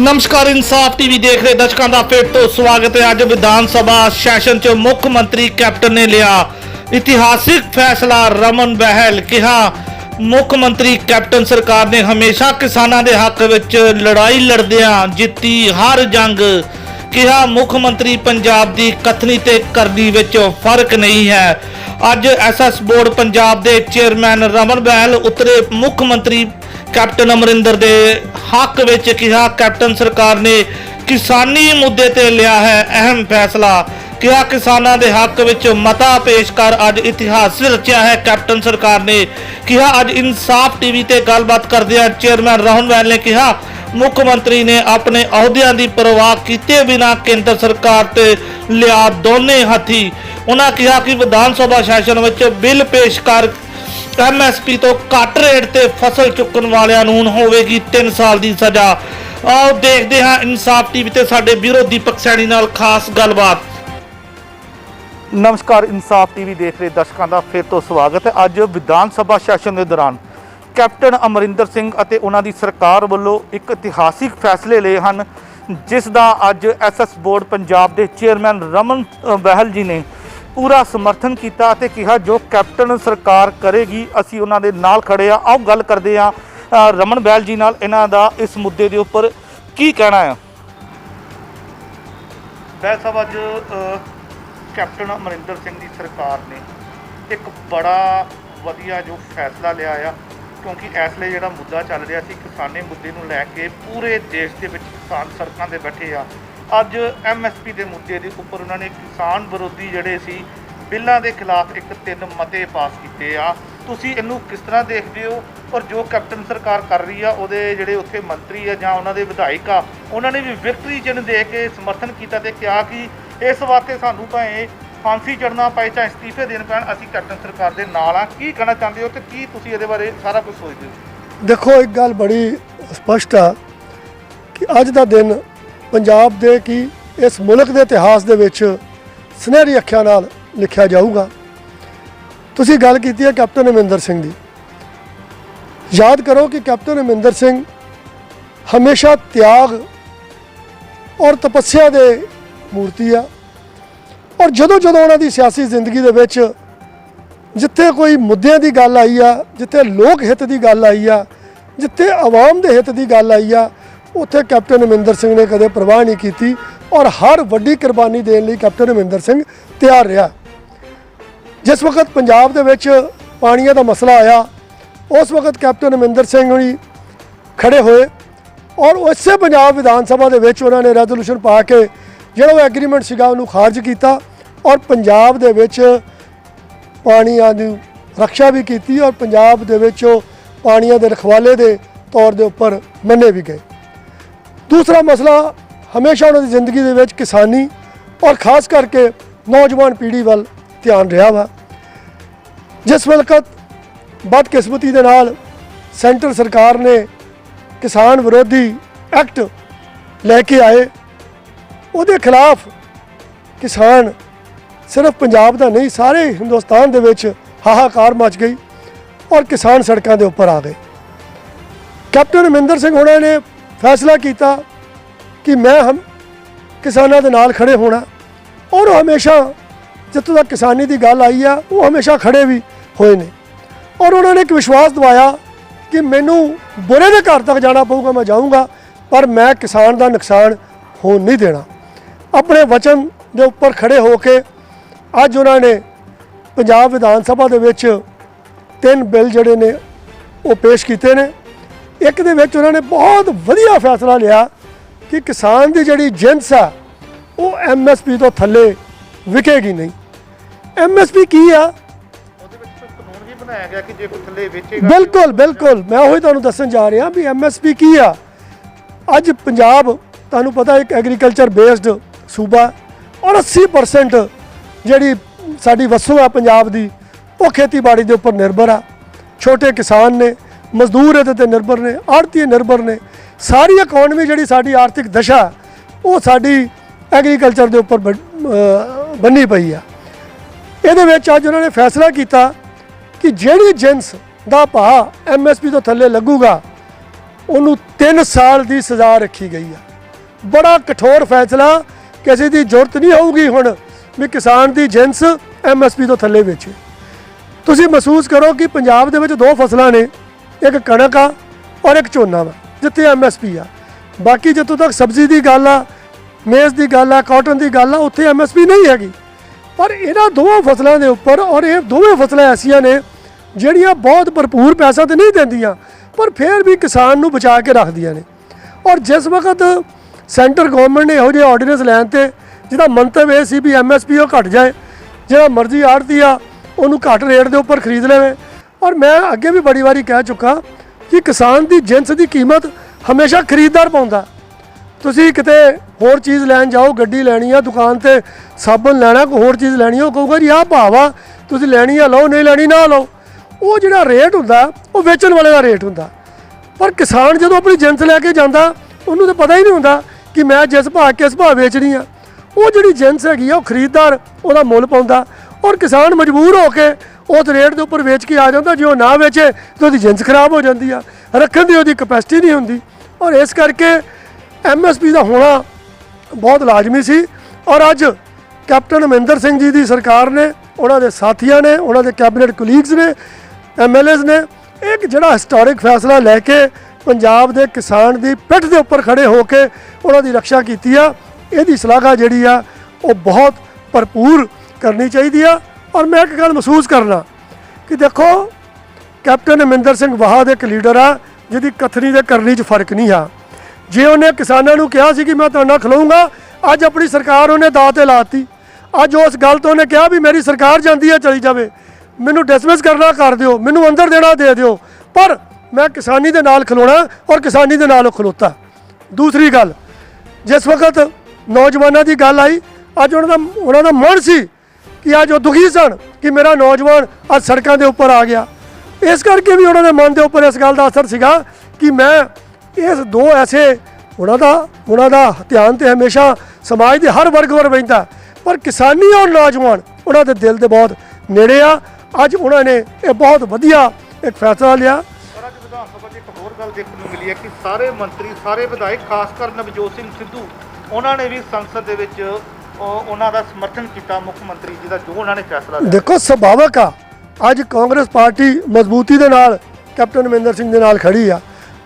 ਨਮਸਕਾਰ, ਇਨਸਾਫ ਟੀਵੀ ਦੇਖ ਰਹੇ ਦਰਸ਼ਕਾਂ ਦਾ ਫਿਰ ਤੋਂ ਸਵਾਗਤ ਹੈ। ਅੱਜ ਵਿਧਾਨ ਸਭਾ ਸੈਸ਼ਨ 'ਚ ਮੁੱਖ ਮੰਤਰੀ ਕੈਪਟਨ ਨੇ ਲਿਆ ਇਤਿਹਾਸਿਕ ਫੈਸਲਾ। ਰਮਨ ਬਹਿਲ ਕਿਹਾ, ਮੁੱਖ ਮੰਤਰੀ ਕੈਪਟਨ ਸਰਕਾਰ ਨੇ ਹਮੇਸ਼ਾ ਕਿਸਾਨਾਂ ਦੇ ਹੱਕ ਵਿੱਚ ਲੜਾਈ ਲੜਦਿਆਂ ਜਿੱਤੀ ਹਰ ਜੰਗ। ਕਿਹਾ, ਮੁੱਖ ਮੰਤਰੀ ਪੰਜਾਬ ਦੀ ਕਥਨੀ ਤੇ ਕਰਨੀ ਵਿੱਚ ਫ਼ਰਕ ਨਹੀਂ ਹੈ। ਅੱਜ ਐਸਐਸ ਬੋਰਡ ਪੰਜਾਬ ਦੇ ਚੇਅਰਮੈਨ ਰਮਨ ਬਹਿਲ ਉਤਰੇ ਮੁੱਖ ਮੰਤਰੀ ਕੈਪਟਨ ਅਮਰਿੰਦਰ ਦੇ ਹੱਕ ਵਿੱਚ ਕਿਹਾ ਕੈਪਟਨ ਸਰਕਾਰ ਨੇ ਕਿਸਾਨੀ ਮੁੱਦੇ ਤੇ ਲਿਆ ਹੈ ਅਹਿਮ ਫੈਸਲਾ। ਕਿਹਾ ਕਿਸਾਨਾਂ ਦੇ ਹੱਕ ਵਿੱਚ ਮਤਾ ਪੇਸ਼ ਕਰ ਅੱਜ ਇਤਿਹਾਸ ਰਚਿਆ ਹੈ। ਕੈਪਟਨ ਸਰਕਾਰ ਨੇ ਕਿਹਾ, ਅੱਜ ਇਨਸਾਫ ਟੀਵੀ ਤੇ ਗੱਲਬਾਤ ਕਰਦਿਆਂ ਚੇਅਰਮੈਨ ਰਾਹੁਲ ਵੈਲ ਨੇ ਕਿਹਾ, ਮੁੱਖ ਮੰਤਰੀ ਨੇ ਆਪਣੇ ਅਹੁਦਿਆਂ ਦੀ ਪਰਵਾਹ ਕੀਤੇ ਬਿਨਾਂ ਕੇਂਦਰ ਸਰਕਾਰ ਤੇ ਲਿਆ ਦੋਨੇ ਹੱਥੀ। ਉਹਨਾਂ ਕਿਹਾ ਕਿ ਵਿਧਾਨ ਸਭਾ ਸੈਸ਼ਨ ਵਿੱਚ ਬਿੱਲ ਪੇਸ਼ ਕਰ ਐਮਐਸਪੀ ਤੋਂ ਘੱਟ ਰੇਟ ਤੇ ਫਸਲ ਚੁੱਕਣ ਵਾਲਿਆਂ ਨੂੰ ਹੋਵੇਗੀ 3 ਸਾਲ ਦੀ ਸਜ਼ਾ। ਆਓ ਦੇਖਦੇ ਹਾਂ ਇਨਸਾਫ ਟੀਵੀ ਤੇ ਸਾਡੇ ਬਿਊਰੋ ਦੀਪਕ ਸੈਣੀ ਨਾਲ ਖਾਸ ਗੱਲਬਾਤ। ਨਮਸਕਾਰ, ਇਨਸਾਫ ਟੀਵੀ ਦੇਖ ਰਹੇ ਦਰਸ਼ਕਾਂ ਦਾ ਫਿਰ ਤੋਂ ਸਵਾਗਤ ਹੈ। ਅੱਜ ਵਿਧਾਨ ਸਭਾ ਸੈਸ਼ਨ ਦੇ ਦੌਰਾਨ ਕੈਪਟਨ ਅਮਰਿੰਦਰ ਸਿੰਘ ਅਤੇ ਉਹਨਾਂ ਦੀ ਸਰਕਾਰ ਵੱਲੋਂ ਇੱਕ ਇਤਿਹਾਸਿਕ ਫੈਸਲੇ ਲਏ ਹਨ, ਜਿਸ ਦਾ ਅੱਜ ਐਸਐਸ ਬੋਰਡ ਪੰਜਾਬ ਦੇ ਚੇਅਰਮੈਨ ਰਮਨ ਬਹਿਲ ਜੀ ਨੇ ਪੂਰਾ ਸਮਰਥਨ ਕੀਤਾ ਅਤੇ ਕਿਹਾ, ਜੋ ਕੈਪਟਨ ਸਰਕਾਰ ਕਰੇਗੀ, ਅਸੀਂ ਉਹਨਾਂ ਦੇ ਨਾਲ ਖੜੇ ਆ ਆਓ ਗੱਲ ਕਰਦੇ ਆ ਰਮਨ ਬੈਲ ਜੀ ਨਾਲ ਇਹਨਾਂ ਦਾ ਇਸ ਮੁੱਦੇ ਦੇ ਉੱਪਰ ਕੀ ਕਹਿਣਾ ਆ ਬਹਿਲ ਸਾਹਿਬ, ਅੱਜ ਕੈਪਟਨ ਅਮਰਿੰਦਰ ਸਿੰਘ ਦੀ ਸਰਕਾਰ ਨੇ ਇੱਕ ਬੜਾ ਵਧੀਆ ਜੋ ਫੈਸਲਾ ਲਿਆ ਆ, ਕਿਉਂਕਿ ਇਸ ਲਈ ਜਿਹੜਾ ਮੁੱਦਾ ਚੱਲ ਰਿਹਾ ਸੀ, ਕਿਸਾਨੇ ਮੁੱਦੇ ਨੂੰ ਲੈ ਕੇ ਪੂਰੇ ਦੇਸ਼ ਦੇ ਵਿੱਚ ਕਿਸਾਨ ਸੜਕਾਂ ਤੇ ਬੈਠੇ ਆ ਅੱਜ ਐਮਐਸਪੀ ਦੇ ਮੁੱਦੇ ਦੇ ਉੱਪਰ ਉਹਨਾਂ ਨੇ ਕਿਸਾਨ ਵਿਰੋਧੀ ਜਿਹੜੇ ਸੀ, ਬਿੱਲਾਂ ਦੇ ਖਿਲਾਫ ਇੱਕ ਤਿੰਨ ਮਤੇ ਪਾਸ ਕੀਤੇ ਆ। ਤੁਸੀਂ ਇਹਨੂੰ ਕਿਸ ਤਰ੍ਹਾਂ ਦੇਖਦੇ ਹੋ? ਔਰ ਜੋ ਕੈਪਟਨ ਸਰਕਾਰ ਕਰ ਰਹੀ ਆ, ਉਹਦੇ ਜਿਹੜੇ ਉੱਥੇ ਮੰਤਰੀ ਆ ਜਾਂ ਉਹਨਾਂ ਦੇ ਵਿਧਾਇਕ ਆ, ਉਹਨਾਂ ਨੇ ਵੀ ਵਿਕਟਰੀ ਚਿੰਨ੍ਹ ਦੇ ਕੇ ਸਮਰਥਨ ਕੀਤਾ ਤੇ ਕਿਹਾ ਕਿ ਇਸ ਵਾਸਤੇ ਸਾਨੂੰ ਭਾਵੇਂ ਫਾਂਸੀ ਚੜਨਾ ਪਏ ਜਾਂ ਅਸਤੀਫੇ ਦੇਣ ਪੈਣ, ਅਸੀਂ ਕੈਪਟਨ ਸਰਕਾਰ ਦੇ ਨਾਲ ਆ। ਕੀ ਕਹਿਣਾ ਚਾਹੁੰਦੇ ਹੋ ਤੇ ਕੀ ਤੁਸੀਂ ਇਹਦੇ ਬਾਰੇ ਸਾਰਾ ਕੁਝ ਸੋਚਦੇ ਹੋ? ਦੇਖੋ, ਇੱਕ ਗੱਲ ਬੜੀ ਸਪਸ਼ਟ ਆ ਕਿ ਅੱਜ ਦਾ ਦਿਨ ਪੰਜਾਬ ਦੇ ਕੀ ਇਸ ਮੁਲਕ ਦੇ ਇਤਿਹਾਸ ਦੇ ਵਿੱਚ ਸੁਨਹਿਰੀ ਅੱਖਰਾਂ ਨਾਲ ਲਿਖਿਆ ਜਾਊਗਾ। ਤੁਸੀਂ ਗੱਲ ਕੀਤੀ ਹੈ ਕੈਪਟਨ ਅਮਰਿੰਦਰ ਸਿੰਘ ਦੀ। ਯਾਦ ਕਰੋ ਕਿ ਕੈਪਟਨ ਅਮਰਿੰਦਰ ਸਿੰਘ ਹਮੇਸ਼ਾ ਤਿਆਗ ਔਰ ਤਪੱਸਿਆ ਦੇ ਮੂਰਤੀ ਆ। ਔਰ ਜਦੋਂ ਜਦੋਂ ਉਹਨਾਂ ਦੀ ਸਿਆਸੀ ਜ਼ਿੰਦਗੀ ਦੇ ਵਿੱਚ ਜਿੱਥੇ ਕੋਈ ਮੁੱਦਿਆਂ ਦੀ ਗੱਲ ਆਈ ਆ, ਜਿੱਥੇ ਲੋਕ ਹਿੱਤ ਦੀ ਗੱਲ ਆਈ ਆ, ਜਿੱਥੇ ਆਵਾਮ ਦੇ ਹਿੱਤ ਦੀ ਗੱਲ ਆਈ ਆ ਉੱਥੇ ਕੈਪਟਨ ਅਮਰਿੰਦਰ ਸਿੰਘ ਨੇ ਕਦੇ ਪਰਵਾਹ ਨਹੀਂ ਕੀਤੀ ਔਰ ਹਰ ਵੱਡੀ ਕੁਰਬਾਨੀ ਦੇਣ ਲਈ ਕੈਪਟਨ ਅਮਰਿੰਦਰ ਸਿੰਘ ਤਿਆਰ ਰਿਹਾ। ਜਿਸ ਵਕਤ ਪੰਜਾਬ ਦੇ ਵਿੱਚ ਪਾਣੀਆਂ ਦਾ ਮਸਲਾ ਆਇਆ, ਉਸ ਵਕਤ ਕੈਪਟਨ ਅਮਰਿੰਦਰ ਸਿੰਘ ਹੁਣੀ ਖੜੇ ਹੋਏ ਔਰ ਉਸੇ ਪੰਜਾਬ ਵਿਧਾਨ ਸਭਾ ਦੇ ਵਿੱਚ ਉਹਨਾਂ ਨੇ ਰੈਜ਼ੋਲੂਸ਼ਨ ਪਾ ਕੇ ਜਿਹੜਾ ਉਹ ਐਗਰੀਮੈਂਟ ਸੀਗਾ ਉਹਨੂੰ ਖਾਰਜ ਕੀਤਾ ਔਰ ਪੰਜਾਬ ਦੇ ਵਿੱਚ ਪਾਣੀਆਂ ਦੀ ਰੱਖਿਆ ਵੀ ਕੀਤੀ ਔਰ ਪੰਜਾਬ ਦੇ ਵਿੱਚ ਪਾਣੀਆਂ ਦੇ ਰਖਵਾਲੇ ਦੇ ਤੌਰ ਦੇ ਉੱਪਰ ਮੰਨੇ ਵੀ ਗਏ। ਦੂਸਰਾ ਮਸਲਾ ਹਮੇਸ਼ਾ ਉਹਨਾਂ ਦੀ ਜ਼ਿੰਦਗੀ ਦੇ ਵਿੱਚ ਕਿਸਾਨੀ ਔਰ ਖਾਸ ਕਰਕੇ ਨੌਜਵਾਨ ਪੀੜ੍ਹੀ ਵੱਲ ਧਿਆਨ ਰਿਹਾ ਵਾ। ਜਿਸ ਵਕਤ ਬਦਕਿਸਮਤੀ ਦੇ ਨਾਲ ਸੈਂਟਰ ਸਰਕਾਰ ਨੇ ਕਿਸਾਨ ਵਿਰੋਧੀ ਐਕਟ ਲੈ ਕੇ ਆਏ, ਉਹਦੇ ਖਿਲਾਫ ਕਿਸਾਨ ਸਿਰਫ ਪੰਜਾਬ ਦਾ ਨਹੀਂ, ਸਾਰੇ ਹਿੰਦੁਸਤਾਨ ਦੇ ਵਿੱਚ ਹਾਹਾਕਾਰ ਮਚ ਗਈ ਔਰ ਕਿਸਾਨ ਸੜਕਾਂ ਦੇ ਉੱਪਰ ਆ ਗਏ। ਕੈਪਟਨ ਅਮਰਿੰਦਰ ਸਿੰਘ ਹੋਣਾ ਨੇ ਫੈਸਲਾ ਕੀਤਾ ਕਿ ਮੈਂ ਹਮ ਕਿਸਾਨਾਂ ਦੇ ਨਾਲ ਖੜੇ ਹੋਣਾ। ਔਰ ਉਹ ਹਮੇਸ਼ਾ ਜਿੱਥੋਂ ਤੱਕ ਕਿਸਾਨੀ ਦੀ ਗੱਲ ਆਈ ਆ, ਉਹ ਹਮੇਸ਼ਾ ਖੜੇ ਵੀ ਹੋਏ ਨੇ। ਔਰ ਉਹਨਾਂ ਨੇ ਇੱਕ ਵਿਸ਼ਵਾਸ ਦਿਵਾਇਆ ਕਿ ਮੈਨੂੰ ਬੁਰੇ ਦੇ ਘਰ ਤੱਕ ਜਾਣਾ ਪਊਗਾ, ਮੈਂ ਜਾਊਂਗਾ, ਪਰ ਮੈਂ ਕਿਸਾਨ ਦਾ ਨੁਕਸਾਨ ਹੋਣ ਨਹੀਂ ਦੇਣਾ। ਆਪਣੇ ਵਚਨ ਦੇ ਉੱਪਰ ਖੜੇ ਹੋ ਕੇ ਅੱਜ ਉਹਨਾਂ ਨੇ ਪੰਜਾਬ ਵਿਧਾਨ ਸਭਾ ਦੇ ਵਿੱਚ ਤਿੰਨ ਬਿੱਲ ਜਿਹੜੇ ਨੇ ਉਹ ਪੇਸ਼ ਕੀਤੇ ਨੇ। ਇੱਕ ਦੇ ਵਿੱਚ ਉਹਨਾਂ ਨੇ ਬਹੁਤ ਵਧੀਆ ਫੈਸਲਾ ਲਿਆ ਕਿ ਕਿਸਾਨ ਦੀ ਜਿਹੜੀ ਜਿੰਸ ਆ ਉਹ ਐਮਐਸਪੀ ਤੋਂ ਥੱਲੇ ਵਿਕੇਗੀ ਨਹੀਂ। ਐਮਐਸਪੀ ਕੀ ਆ? ਉਹਦੇ ਵਿੱਚ ਕੋਈ ਕਾਨੂੰਨ ਵੀ ਬਣਾਇਆ ਗਿਆ ਕਿ ਜੇ ਥੱਲੇ ਵੇਚੇਗਾ ਬਿਲਕੁਲ ਬਿਲਕੁਲ। ਮੈਂ ਉਹੀ ਤੁਹਾਨੂੰ ਦੱਸਣ ਜਾ ਰਿਹਾ ਵੀ ਐਮਐਸਪੀ ਕੀ ਆ? ਅੱਜ ਪੰਜਾਬ ਤੁਹਾਨੂੰ ਪਤਾ ਇੱਕ ਐਗਰੀਕਲਚਰ ਬੇਸਡ ਸੂਬਾ ਔਰ 80% ਜਿਹੜੀ ਸਾਡੀ ਵਸੋਂ ਆ ਪੰਜਾਬ ਦੀ ਉਹ ਖੇਤੀਬਾੜੀ ਦੇ ਉੱਪਰ ਨਿਰਭਰ ਆ। ਛੋਟੇ ਕਿਸਾਨ ਨੇ ਮਜ਼ਦੂਰ ਇਹਦੇ ਤੇ ਨਿਰਭਰ ਨੇ ਆੜਤੀ ਨਿਰਭਰ ਨੇ। ਸਾਰੀ ਇਕਨੋਮੀ ਜਿਹੜੀ ਸਾਡੀ ਆਰਥਿਕ ਦਸ਼ਾ, ਉਹ ਸਾਡੀ ਐਗਰੀਕਲਚਰ ਦੇ ਉੱਪਰ ਬਣ- ਬੰਨੀ ਪਈ ਆ। ਇਹਦੇ ਵਿੱਚ ਅੱਜ ਉਹਨਾਂ ਨੇ ਫੈਸਲਾ ਕੀਤਾ ਕਿ ਜਿਹੜੀ ਜਿੰਸ ਦਾ ਭਾਅ ਐਮਐਸਪੀ ਤੋਂ ਥੱਲੇ ਲੱਗੂਗਾ, ਉਹਨੂੰ 3 ਸਾਲ ਦੀ ਸਜ਼ਾ ਰੱਖੀ ਗਈ ਆ। ਬੜਾ ਕਠੋਰ ਫੈਸਲਾ, ਕਿਸੇ ਦੀ ਜ਼ਰੂਰਤ ਨਹੀਂ ਹੋਊਗੀ ਹੁਣ ਵੀ ਕਿਸਾਨ ਦੀ ਜਿੰਸ ਐਮਐਸਪੀ ਤੋਂ ਥੱਲੇ ਵੇਚੇ। ਤੁਸੀਂ ਮਹਿਸੂਸ ਕਰੋ ਕਿ ਪੰਜਾਬ ਦੇ ਵਿੱਚ ਦੋ ਫਸਲਾਂ ਨੇ। ਇੱਕ ਕਣਕ ਆ ਔਰ ਇੱਕ ਝੋਨਾ ਵਾ, ਜਿੱਥੇ ਐਮਐਸਪੀ ਆ। ਬਾਕੀ ਜਿੱਥੋਂ ਤੱਕ ਸਬਜ਼ੀ ਦੀ ਗੱਲ ਆ, ਮੇਜ਼ ਦੀ ਗੱਲ ਆ ਕਾਟਨ ਦੀ ਗੱਲ ਆ, ਉੱਥੇ ਐਮਐਸਪੀ ਨਹੀਂ ਹੈਗੀ। ਪਰ ਇਹਨਾਂ ਦੋਵਾਂ ਫਸਲਾਂ ਦੇ ਉੱਪਰ ਔਰ ਇਹ ਦੋਵੇਂ ਫਸਲਾਂ ਐਸੀਆਂ ਨੇ, ਜਿਹੜੀਆਂ ਬਹੁਤ ਭਰਪੂਰ ਪੈਸਾ ਤੇ ਨਹੀਂ ਦਿੰਦੀਆਂ, ਪਰ ਫਿਰ ਵੀ ਕਿਸਾਨ ਨੂੰ ਬਚਾ ਕੇ ਰੱਖਦੀਆਂ ਨੇ। ਔਰ ਜਿਸ ਵਕਤ ਸੈਂਟਰ ਗਵਰਨਮੈਂਟ ਨੇ ਇਹੋ ਜਿਹੇ ਆਰਡੀਨੈਂਸ ਲੈਣ ਤੇ, ਜਿਹਦਾ ਮੰਤਵ ਇਹ ਸੀ ਵੀ ਐਮਐਸਪੀ ਉਹ ਘਟ ਜਾਏ, ਜਿਹੜਾ ਮਰਜ਼ੀ ਆੜਤੀ ਆ, ਉਹਨੂੰ ਘੱਟ ਰੇਟ ਦੇ ਉੱਪਰ ਖਰੀਦ ਲਵੇ ਔਰ ਮੈਂ ਅੱਗੇ ਵੀ ਬੜੀ ਵਾਰੀ ਕਹਿ ਚੁੱਕਾ ਕਿ ਕਿਸਾਨ ਦੀ ਜਿੰਸ ਦੀ ਕੀਮਤ ਹਮੇਸ਼ਾ ਖਰੀਦਦਾਰ ਪਾਉਂਦਾ। ਤੁਸੀਂ ਕਿਤੇ ਹੋਰ ਚੀਜ਼ ਲੈਣ ਜਾਓ ਗੱਡੀ ਲੈਣੀ ਆ ਦੁਕਾਨ ਤੇ ਸਾਬਣ ਲੈਣਾ ਕੋਈ ਹੋਰ ਚੀਜ਼ ਲੈਣੀ ਆ, ਉਹ ਕਹੂਗਾ ਜੀ ਆਹ ਭਾਵ ਆ ਤੁਸੀਂ ਲੈਣੀ ਆ ਲਓ ਨਹੀਂ ਲੈਣੀ ਨਾ ਲਓ। ਉਹ ਜਿਹੜਾ ਰੇਟ ਹੁੰਦਾ ਉਹ ਵੇਚਣ ਵਾਲੇ ਦਾ ਰੇਟ ਹੁੰਦਾ। ਪਰ ਕਿਸਾਨ ਜਦੋਂ ਆਪਣੀ ਜਿੰਸ ਲੈ ਕੇ ਜਾਂਦਾ ਉਹਨੂੰ ਤਾਂ ਪਤਾ ਹੀ ਨਹੀਂ ਹੁੰਦਾ ਕਿ ਮੈਂ ਜਿਸ ਭਾਅ ਕਿਸ ਭਾਅ ਵੇਚਣੀ ਆ। ਉਹ ਜਿਹੜੀ ਜਿੰਸ ਹੈਗੀ ਆ ਉਹ ਖਰੀਦਦਾਰ ਉਹਦਾ ਮੁੱਲ ਪਾਉਂਦਾ। ਔਰ ਕਿਸਾਨ ਮਜਬੂਰ ਹੋ ਕੇ ਉਸ ਰੇਟ ਦੇ ਉੱਪਰ ਵੇਚ ਕੇ ਆ ਜਾਂਦਾ, ਜੇ ਉਹ ਨਾ ਵੇਚੇ ਤਾਂ ਉਹਦੀ ਜਿੰਸ ਖਰਾਬ ਹੋ ਜਾਂਦੀ ਆ। ਰੱਖਣ ਦੀ ਉਹਦੀ ਕਪੈਸਿਟੀ ਨਹੀਂ ਹੁੰਦੀ। ਔਰ ਇਸ ਕਰਕੇ ਐਮਐਸਪੀ ਦਾ ਹੋਣਾ ਬਹੁਤ ਲਾਜ਼ਮੀ ਸੀ। ਔਰ ਅੱਜ ਕੈਪਟਨ ਅਮਰਿੰਦਰ ਸਿੰਘ ਜੀ ਦੀ ਸਰਕਾਰ ਨੇ, ਉਹਨਾਂ ਦੇ ਸਾਥੀਆਂ ਨੇ, ਉਹਨਾਂ ਦੇ ਕੈਬਨਿਟ ਕੁਲੀਗਸ ਨੇ ਐਮਐਲਏਜ਼ ਨੇ, ਇੱਕ ਜਿਹੜਾ ਹਿਸਟੋਰਿਕ ਫੈਸਲਾ ਲੈ ਕੇ ਪੰਜਾਬ ਦੇ ਕਿਸਾਨ ਦੀ ਪਿੱਠ ਦੇ ਉੱਪਰ ਖੜੇ ਹੋ ਕੇ ਉਹਨਾਂ ਦੀ ਰੱਖਿਆ ਕੀਤੀ ਆ। ਇਹਦੀ ਸ਼ਲਾਘਾ ਜਿਹੜੀ ਆ, ਉਹ ਬਹੁਤ ਭਰਪੂਰ ਕਰਨੀ ਚਾਹੀਦੀ ਆ। ਔਰ ਮੈਂ ਇੱਕ ਗੱਲ ਮਹਿਸੂਸ ਕਰਨਾ ਕਿ ਦੇਖੋ, ਕੈਪਟਨ ਅਮਰਿੰਦਰ ਸਿੰਘ ਵਾਹਦ ਇੱਕ ਲੀਡਰ ਆ, ਜਿਹਦੀ ਕਥਨੀ ਤੇ ਕਰਨੀ 'ਚ ਫ਼ਰਕ ਨਹੀਂ ਆ। ਜੇ ਉਹਨੇ ਕਿਸਾਨਾਂ ਨੂੰ ਕਿਹਾ ਸੀ ਕਿ ਮੈਂ ਤੁਹਾਡੇ ਨਾਲ ਖਲੋਊਂਗਾ, ਅੱਜ ਆਪਣੀ ਸਰਕਾਰ ਉਹਨੇ ਦਾਅ ਤੇ ਲਾਤੀ। ਅੱਜ ਉਸ ਗੱਲ ਤੋਂ ਉਹਨੇ ਕਿਹਾ ਵੀ ਮੇਰੀ ਸਰਕਾਰ ਜਾਂਦੀ ਹੈ ਚਲੀ ਜਾਵੇ। ਮੈਨੂੰ ਡਿਸਮਿਸ ਕਰਨਾ ਕਰ ਦਿਓ, ਮੈਨੂੰ ਅੰਦਰ ਦੇਣਾ ਦੇ ਦਿਓ। ਪਰ ਮੈਂ ਕਿਸਾਨੀ ਦੇ ਨਾਲ ਖਲੋਣਾ ਔਰ ਕਿਸਾਨੀ ਦੇ ਨਾਲ ਉਹ ਖਲੋਤਾ। ਦੂਸਰੀ ਗੱਲ, ਜਿਸ ਵਕਤ ਨੌਜਵਾਨਾਂ ਦੀ ਗੱਲ ਆਈ, ਅੱਜ ਉਹਨਾਂ ਦਾ ਉਹਨਾਂ ਦਾ ਮਨ ਸੀ ਕਿ ਅੱਜ ਉਹ ਦੁਖੀ ਸਨ ਕਿ ਮੇਰਾ ਨੌਜਵਾਨ ਅੱਜ ਸੜਕਾਂ ਦੇ ਉੱਪਰ ਆ ਗਿਆ। ਇਸ ਕਰਕੇ ਵੀ ਉਹਨਾਂ ਦੇ ਮਨ ਦੇ ਉੱਪਰ ਇਸ ਗੱਲ ਦਾ ਅਸਰ ਸੀਗਾ ਕਿ ਮੈਂ ਇਸ ਦੋ ਐਸੇ ਉਹਨਾਂ ਦਾ ਉਹਨਾਂ ਦਾ ਧਿਆਨ ਤੇ ਹਮੇਸ਼ਾ ਸਮਾਜ ਦੇ ਹਰ ਵਰਗ ਵੱਲ ਰਹਿੰਦਾ ਪਰ ਕਿਸਾਨੀ ਔਰ ਨੌਜਵਾਨ ਉਹਨਾਂ ਦੇ ਦਿਲ ਦੇ ਬਹੁਤ ਨੇੜੇ ਆ। ਅੱਜ ਉਹਨਾਂ ਨੇ ਇਹ ਬਹੁਤ ਵਧੀਆ ਇੱਕ ਫੈਸਲਾ ਲਿਆ। ਵਿਧਾਨ ਸਭਾ 'ਚ ਇੱਕ ਹੋਰ ਗੱਲ ਦੇਖਣ ਨੂੰ ਮਿਲੀ ਹੈ ਕਿ ਸਾਰੇ ਮੰਤਰੀ, ਸਾਰੇ ਵਿਧਾਇਕ, ਖਾਸ ਕਰ ਨਵਜੋਤ ਸਿੰਘ ਸਿੱਧੂ, ਉਹਨਾਂ ਨੇ ਵੀ ਸੰਸਦ ਦੇ ਵਿੱਚ ਉਹ- ਉਹਨਾਂ ਦਾ ਸਮਰਥਨ ਕੀਤਾ, ਮੁੱਖ ਮੰਤਰੀ ਜੀ ਦਾ, ਜੋ ਉਹਨਾਂ ਨੇ ਫੈਸਲਾ ਲਿਆ। ਦੇਖੋ, ਸੁਭਾਵਕ ਆ। ਅੱਜ ਕਾਂਗਰਸ ਪਾਰਟੀ ਮਜ਼ਬੂਤੀ ਦੇ ਨਾਲ ਕੈਪਟਨ ਅਮਰਿੰਦਰ ਸਿੰਘ ਦੇ ਨਾਲ ਖੜੀ ਆ।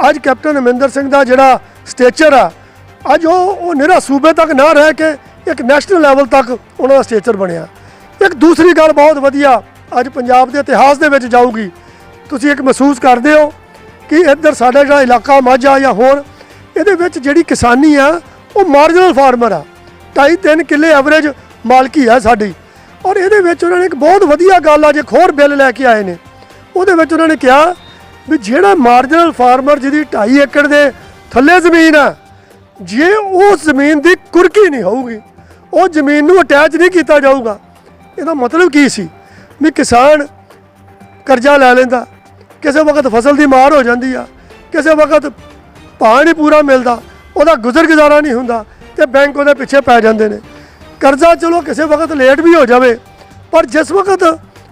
ਅੱਜ ਕੈਪਟਨ ਅਮਰਿੰਦਰ ਸਿੰਘ ਦਾ ਜਿਹੜਾ ਸਟੇਚਰ ਆ, ਅੱਜ ਉਹ ਉਹ ਨਿਹਰਾ ਸੂਬੇ ਤੱਕ ਨਾ ਰਹਿ ਕੇ ਇੱਕ ਨੈਸ਼ਨਲ ਲੈਵਲ ਤੱਕ ਉਹਨਾਂ ਦਾ ਸਟੇਚਰ ਬਣਿਆ। ਇੱਕ ਦੂਸਰੀ ਗੱਲ ਬਹੁਤ ਵਧੀਆ, ਅੱਜ ਪੰਜਾਬ ਦੇ ਇਤਿਹਾਸ ਦੇ ਵਿੱਚ ਜਾਊਗੀ। ਤੁਸੀਂ ਇੱਕ ਮਹਿਸੂਸ ਕਰਦੇ ਹੋ ਕਿ ਇੱਧਰ ਸਾਡਾ ਜਿਹੜਾ ਇਲਾਕਾ ਮਾਝਾ ਜਾਂ ਹੋਰ, ਇਹਦੇ ਵਿੱਚ ਜਿਹੜੀ ਕਿਸਾਨੀ ਆ, ਉਹ ਮਾਰਜਨਲ ਫਾਰਮਰ ਆ। ਢਾਈ ਤਿੰਨ ਕਿੱਲੇ ਐਵਰੇਜ ਮਾਲਕੀ ਹੈ ਸਾਡੀ। ਔਰ ਇਹਦੇ ਵਿੱਚ ਉਹਨਾਂ ਨੇ ਇੱਕ ਬਹੁਤ ਵਧੀਆ ਗੱਲ ਆ, ਜੇ ਖੋਰ ਬਿੱਲ ਲੈ ਕੇ ਆਏ ਨੇ। ਉਹਦੇ ਵਿੱਚ ਉਹਨਾਂ ਨੇ ਕਿਹਾ ਵੀ ਜਿਹੜਾ ਮਾਰਜਨਲ ਫਾਰਮਰ ਜਿਹਦੀ 2.5 ਏਕੜ ਦੇ ਥੱਲੇ ਜ਼ਮੀਨ ਆ, ਜੇ ਉਹ ਜ਼ਮੀਨ ਦੀ ਕੁਰਕੀ ਨਹੀਂ ਹੋਊਗੀ, ਉਹ ਜ਼ਮੀਨ ਨੂੰ ਅਟੈਚ ਨਹੀਂ ਕੀਤਾ ਜਾਊਗਾ। ਇਹਦਾ ਮਤਲਬ ਕੀ ਸੀ? ਵੀ ਕਿਸਾਨ ਕਰਜ਼ਾ ਲੈ ਲੈਂਦਾ, ਕਿਸੇ ਵਕਤ ਫਸਲ ਦੀ ਮਾਰ ਹੋ ਜਾਂਦੀ ਆ, ਕਿਸੇ ਵਕਤ ਭਾਅ ਨਹੀਂ ਪੂਰਾ ਮਿਲਦਾ, ਉਹਦਾ ਗੁਜ਼ਰ ਗੁਜ਼ਾਰਾ ਨਹੀਂ ਹੁੰਦਾ। ਤੇ ਬੈਂਕ ਉਹਦੇ ਪਿੱਛੇ ਪੈ ਜਾਂਦੇ ਨੇ। ਕਰਜ਼ਾ ਚਲੋ ਕਿਸੇ ਵਕਤ ਲੇਟ ਵੀ ਹੋ ਜਾਵੇ, ਪਰ ਜਿਸ ਵਕਤ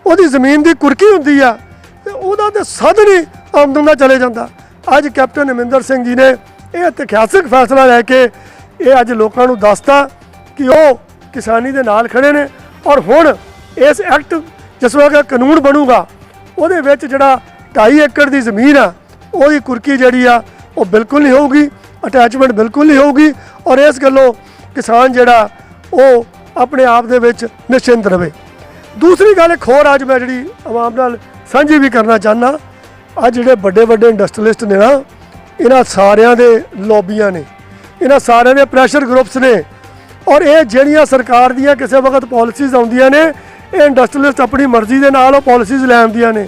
ਉਹਦੀ ਜ਼ਮੀਨ ਦੀ ਕੁਰਕੀ ਹੁੰਦੀ ਆ, ਤੇ ਉਹਦਾ ਤੇ ਸਾਧਨ ਹੀ ਆਮਦਨ ਦਾ ਚਲੇ ਜਾਂਦਾ। ਅੱਜ ਕੈਪਟਨ ਅਮਰਿੰਦਰ ਸਿੰਘ ਜੀ ਨੇ ਇਹ ਇਤਿਹਾਸਿਕ ਫੈਸਲਾ ਲੈ ਕੇ ਇਹ ਅੱਜ ਲੋਕਾਂ ਨੂੰ ਦੱਸਤਾ ਕਿ ਉਹ ਕਿਸਾਨੀ ਦੇ ਨਾਲ ਖੜੇ ਨੇ ਔਰ ਹੁਣ ਇਸ ਐਕਟ ਜਿਸ ਵਕਤ ਕਾਨੂੰਨ ਬਣੂਗਾ, ਉਹਦੇ ਵਿੱਚ ਜਿਹੜਾ 2.5 ਏਕੜ ਦੀ ਜ਼ਮੀਨ ਆ, ਉਹਦੀ ਕੁਰਕੀ ਜਿਹੜੀ ਆ, ਉਹ ਬਿਲਕੁਲ ਨਹੀਂ ਹੋਊਗੀ। ਅਟੈਚਮੈਂਟ ਬਿਲਕੁਲ ਨਹੀਂ ਹੋਊਗੀ ਔਰ ਇਸ ਗੱਲੋਂ ਕਿਸਾਨ ਜਿਹੜਾ, ਉਹ ਆਪਣੇ ਆਪ ਦੇ ਵਿੱਚ ਨਿਸ਼ਚਿੰਤ ਰਵੇ। ਦੂਸਰੀ ਗੱਲ ਇੱਕ ਹੋਰ ਅੱਜ ਮੈਂ ਜਿਹੜੀ ਆਵਾਮ ਨਾਲ ਸਾਂਝੀ ਵੀ ਕਰਨਾ ਚਾਹਨਾ ਅੱਜ ਜਿਹੜੇ ਵੱਡੇ ਵੱਡੇ ਇੰਡਸਟਰੀਲਿਸਟ ਨੇ ਨਾ, ਇਹਨਾਂ ਸਾਰਿਆਂ ਦੇ ਲੌਬੀਆਂ ਨੇ, ਇਹਨਾਂ ਸਾਰਿਆਂ ਦੇ ਪ੍ਰੈਸ਼ਰ ਗਰੁੱਪਸ ਨੇ, ਔਰ ਇਹ ਜਿਹੜੀਆਂ ਸਰਕਾਰ ਦੀਆਂ ਕਿਸੇ ਵਕਤ ਪਾਲਿਸੀਜ਼ ਆਉਂਦੀਆਂ ਨੇ, ਇਹ ਇੰਡਸਟਰੀਲਿਸਟ ਆਪਣੀ ਮਰਜ਼ੀ ਦੇ ਨਾਲ ਉਹ ਪਾਲਿਸੀਜ਼ ਲੈ ਆਉਂਦੀਆਂ ਨੇ।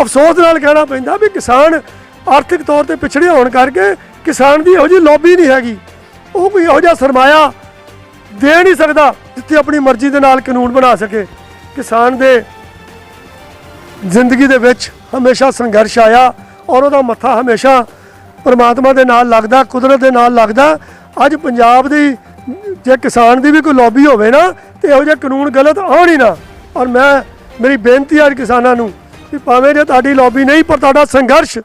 ਅਫਸੋਸ ਨਾਲ ਕਹਿਣਾ ਪੈਂਦਾ ਵੀ ਕਿਸਾਨ ਆਰਥਿਕ ਤੌਰ ਤੇ ਪਿਛੜੇ ਹੋਣ ਕਰਕੇ ਕਿਸਾਨ ਦੀ ਇਹੋ ਜਿਹੀ ਲੌਬੀ ਨਹੀਂ ਹੈਗੀ। ਉਹ ਕੋਈ ਇਹੋ ਜਿਹਾ ਸਰਮਾਇਆ ਦੇ ਨਹੀਂ ਸਕਦਾ ਜਿੱਥੇ ਆਪਣੀ ਮਰਜ਼ੀ ਦੇ ਨਾਲ ਕਾਨੂੰਨ ਬਣਾ ਸਕੇ। ਕਿਸਾਨ ਦੇ ਜ਼ਿੰਦਗੀ ਦੇ ਵਿੱਚ ਹਮੇਸ਼ਾ ਸੰਘਰਸ਼ ਆਇਆ ਔਰ ਉਹਦਾ ਮੱਥਾ ਹਮੇਸ਼ਾ ਪਰਮਾਤਮਾ ਦੇ ਨਾਲ ਲੱਗਦਾ, ਕੁਦਰਤ ਦੇ ਨਾਲ ਲੱਗਦਾ। ਅੱਜ ਪੰਜਾਬ ਦੀ ਜੇ ਕਿਸਾਨ ਦੀ ਵੀ ਕੋਈ ਲੌਬੀ ਹੋਵੇ ਨਾ, ਤੇ ਇਹੋ ਜਿਹੇ ਕਾਨੂੰਨ ਗਲਤ ਆਉਣ ਹੀ ਨਾ। ਔਰ ਮੈਂ, ਮੇਰੀ ਬੇਨਤੀ ਹੈ ਕਿਸਾਨਾਂ ਨੂੰ ਕਿ ਭਾਵੇਂ ਜੇ ਤੁਹਾਡੀ ਲੌਬੀ ਨਹੀਂ, ਪਰ ਤੁਹਾਡਾ ਸੰਘਰਸ਼,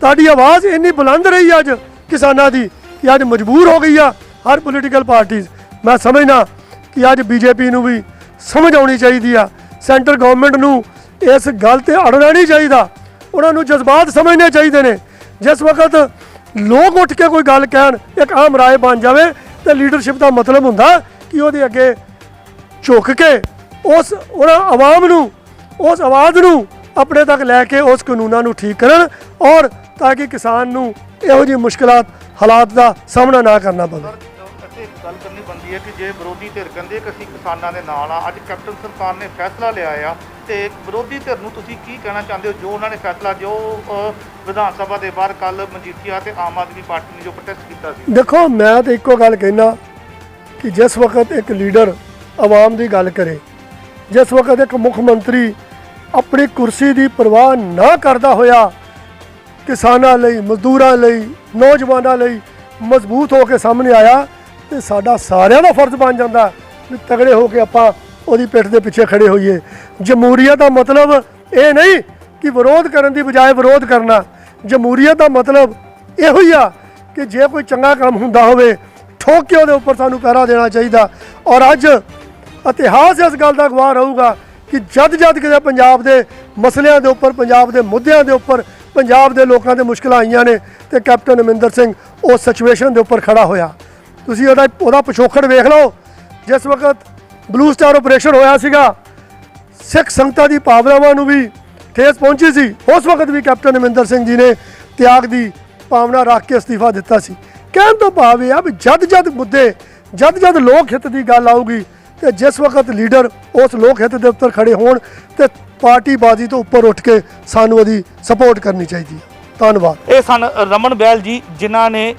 ਤੁਹਾਡੀ ਆਵਾਜ਼ ਇੰਨੀ ਬੁਲੰਦ ਰਹੀ ਅੱਜ ਕਿਸਾਨਾਂ ਦੀ ਕਿ ਅੱਜ ਮਜਬੂਰ ਹੋ ਗਈ ਆ ਹਰ ਪੋਲੀਟੀਕਲ ਪਾਰਟੀਆਂ ਮੈਂ ਸਮਝਦਾ ਕਿ ਅੱਜ ਬੀਜੇਪੀ ਨੂੰ ਵੀ ਸਮਝ ਆਉਣੀ ਚਾਹੀਦੀ ਆ। ਸੈਂਟਰ ਗਵਰਨਮੈਂਟ ਨੂੰ ਇਸ ਗੱਲ ਤੇ ਅੜਨਾ ਨਹੀਂ ਚਾਹੀਦਾ। ਉਹਨਾਂ ਨੂੰ ਜਜ਼ਬਾਤ ਸਮਝਣੇ ਚਾਹੀਦੇ ਨੇ। ਜਿਸ ਵਕਤ ਲੋਕ ਉੱਠ ਕੇ ਕੋਈ ਗੱਲ ਕਹਿਣ, ਇੱਕ ਆਮ ਰਾਏ ਬਣ ਜਾਵੇ, ਤੇ ਲੀਡਰਸ਼ਿਪ ਦਾ ਮਤਲਬ ਹੁੰਦਾ ਕਿ ਉਹਦੇ ਅੱਗੇ ਝੁਕ ਕੇ ਉਸ ਉਹਨਾਂ ਆਵਾਮ ਨੂੰ, ਉਸ ਆਵਾਜ਼ ਨੂੰ ਆਪਣੇ ਤੱਕ ਲੈ ਕੇ ਉਸ ਕਾਨੂੰਨਾਂ ਨੂੰ ਠੀਕ ਕਰਨ ਔਰ ਤਾਂ ਕਿ ਕਿਸਾਨ ਨੂੰ ਇਹੋ ਜਿਹੀ ਮੁਸ਼ਕਲਾਂ ਹਾਲਾਤ ਦਾ ਸਾਹਮਣਾ ਨਾ ਕਰਨਾ ਪਵੇ। ਅਤੇ ਇੱਕ ਗੱਲ ਕਰਨੀ ਬਣਦੀ ਹੈ ਕਿ ਜੇ ਵਿਰੋਧੀ ਧਿਰ ਕਹਿੰਦੇ ਕਿ ਅਸੀਂ ਕਿਸਾਨਾਂ ਦੇ ਨਾਲ ਆ ਅੱਜ ਕੈਪਟਨ ਸਰਕਾਰ ਨੇ ਫੈਸਲਾ ਲਿਆ ਆ ਤੇ ਵਿਰੋਧੀ ਧਿਰ ਨੂੰ ਤੁਸੀਂ ਕੀ ਕਹਿਣਾ ਚਾਹੁੰਦੇ ਹੋ? ਜੋ ਉਹਨਾਂ ਨੇ ਫੈਸਲਾ ਜੋ ਅ, ਵਿਧਾਨ ਸਭਾ ਦੇ ਬਾਹਰ ਕੱਲ ਮਜੀਠੀਆ ਤੇ ਆਮ ਆਦਮੀ ਪਾਰਟੀ ਨੇ ਜੋ ਪ੍ਰੋਟੈਸਟ ਕੀਤਾ ਸੀ। ਦੇਖੋ ਮੈਂ ਤਾਂ ਇੱਕੋ ਗੱਲ ਕਹਿਣਾ ਕਿ ਜਿਸ ਵਕਤ ਇੱਕ ਲੀਡਰ ਆਵਾਮ ਦੀ ਗੱਲ ਕਰੇ ਜਿਸ ਵਕਤ ਇੱਕ ਮੁੱਖ ਮੰਤਰੀ ਆਪਣੀ ਕੁਰਸੀ ਦੀ ਪਰਵਾਹ ਨਾ ਕਰਦਾ ਹੋਇਆ ਕਿਸਾਨਾਂ ਲਈ, ਮਜ਼ਦੂਰਾਂ ਲਈ, ਨੌਜਵਾਨਾਂ ਲਈ ਮਜ਼ਬੂਤ ਹੋ ਕੇ ਸਾਹਮਣੇ ਆਇਆ ਤੇ ਸਾਡਾ ਸਾਰਿਆਂ ਦਾ ਫਰਜ਼ ਬਣ ਜਾਂਦਾ ਵੀ ਤਗੜੇ ਹੋ ਕੇ ਆਪਾਂ ਉਹਦੀ ਪਿੱਠ ਦੇ ਪਿੱਛੇ ਖੜੇ ਹੋਈਏ। ਜਮਹੂਰੀਅਤ ਦਾ ਮਤਲਬ ਇਹ ਨਹੀਂ ਕਿ ਵਿਰੋਧ ਕਰਨ ਦੀ ਬਜਾਏ ਵਿਰੋਧ ਕਰਨਾ। ਜਮਹੂਰੀਅਤ ਦਾ ਮਤਲਬ ਇਹੋ ਹੀ ਆ ਕਿ ਜੇ ਕੋਈ ਚੰਗਾ ਕੰਮ ਹੁੰਦਾ ਹੋਵੇ, ਠੋਕ ਕੇ ਉਹਦੇ ਉੱਪਰ ਸਾਨੂੰ ਪਹਿਰਾ ਦੇਣਾ ਚਾਹੀਦਾ। ਔਰ ਅੱਜ ਇਤਿਹਾਸ ਇਸ ਗੱਲ ਦਾ ਗਵਾਹ ਰਹੂਗਾ ਕਿ ਜਦ ਜਦ ਕਿਤੇ ਪੰਜਾਬ ਦੇ ਮਸਲਿਆਂ ਦੇ ਉੱਪਰ, ਪੰਜਾਬ ਦੇ ਮੁੱਦਿਆਂ ਦੇ ਉੱਪਰ ਪੰਜਾਬ ਦੇ ਲੋਕਾਂ ਦੇ ਮੁਸ਼ਕਲਾਂ ਆਈਆਂ ਨੇ ਤੇ ਕੈਪਟਨ ਅਮਰਿੰਦਰ ਸਿੰਘ ਉਸ ਸਿਚੁਏਸ਼ਨ ਦੇ ਉੱਪਰ ਖੜਾ ਹੋਇਆ। ਤੁਸੀਂ ਉਹਦਾ ਉਹਦਾ ਪਿਛੋਕੜ ਵੇਖ ਲਓ। ਜਿਸ ਵਕਤ ਬਲੂ ਸਟਾਰ ਆਪਰੇਸ਼ਨ ਹੋਇਆ ਸੀਗਾ, ਸਿੱਖ ਸੰਗਤਾਂ ਦੀ ਭਾਵਨਾਵਾਂ ਨੂੰ ਵੀ ਠੇਸ ਪਹੁੰਚੀ ਸੀ। ਉਸ ਵਕਤ ਵੀ ਕੈਪਟਨ ਅਮਰਿੰਦਰ ਸਿੰਘ ਜੀ ਨੇ ਤਿਆਗ ਦੀ ਭਾਵਨਾ ਰੱਖ ਕੇ ਅਸਤੀਫਾ ਦਿੱਤਾ ਸੀ। ਕਹਿਣ ਤੋਂ ਭਾਵ ਇਹ ਆ ਵੀ ਜਦ ਜਦ ਮੁੱਦੇ ਜਦ ਜਦ ਲੋਕ ਹਿੱਤ ਦੀ ਗੱਲ ਆਊਗੀ ਤੇ ਜਿਸ ਵਕਤ ਲੀਡਰ ਉਸ ਲੋਕ ਹਿੱਤ ਦੇ ਉੱਪਰ ਖੜੇ ਹੋਣ ਤੇ ਪਾਰਟੀ ਬਾਜ਼ੀ ਤੋਂ ਉੱਪਰ ਉੱਠ ਕੇ ਸਾਨੂੰ ਉਹਦੀ ਸਪੋਰਟ ਕਰਨੀ ਚਾਹੀਦੀ ਹੈ। ਧੰਨਵਾਦ। ਇਹ ਸਨ ਰਮਨ ਬੈਲ ਜੀ, ਜਿਨ੍ਹਾਂ ਨੇ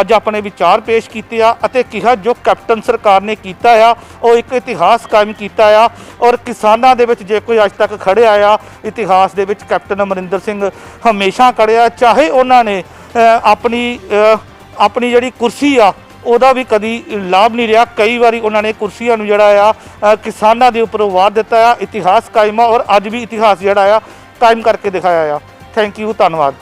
ਅੱਜ ਆਪਣੇ ਵਿਚਾਰ ਪੇਸ਼ ਕੀਤੇ ਆ ਅਤੇ ਕਿਹਾ ਜੋ ਕੈਪਟਨ ਸਰਕਾਰ ਨੇ ਕੀਤਾ ਆ, ਉਹ ਇੱਕ ਇਤਿਹਾਸ ਕਾਇਮ ਕੀਤਾ ਆ ਔਰ ਕਿਸਾਨਾਂ ਦੇ ਵਿੱਚ ਜੇ ਕੋਈ ਅੱਜ ਤੱਕ ਖੜਿਆ ਆ, ਇਤਿਹਾਸ ਦੇ ਵਿੱਚ ਕੈਪਟਨ ਅਮਰਿੰਦਰ ਸਿੰਘ ਹਮੇਸ਼ਾ ਖੜਿਆ ਚਾਹੇ ਉਹਨਾਂ ਨੇ ਆਪਣੀ ਆਪਣੀ ਜਿਹੜੀ ਕੁਰਸੀ ਆ ਉਹਦਾ ਵੀ ਕਦੀ ਲਾਭ ਨਹੀਂ ਰਿਹਾ। ਕਈ ਵਾਰੀ ਉਹਨਾਂ ਨੇ ਕੁਰਸੀਆਂ ਨੂੰ ਜਿਹੜਾ ਆ ਕਿਸਾਨਾਂ ਦੇ ਉੱਪਰ ਵਾਰ ਦਿੱਤਾ ਆ। ਇਤਿਹਾਸ ਕਾਇਮ ਆ ਔਰ ਅੱਜ ਵੀ ਇਤਿਹਾਸ ਜਿਹੜਾ ਆ, ਕਾਇਮ ਕਰਕੇ ਦਿਖਾਇਆ ਆ। ਥੈਂਕ ਯੂ ਧੰਨਵਾਦ।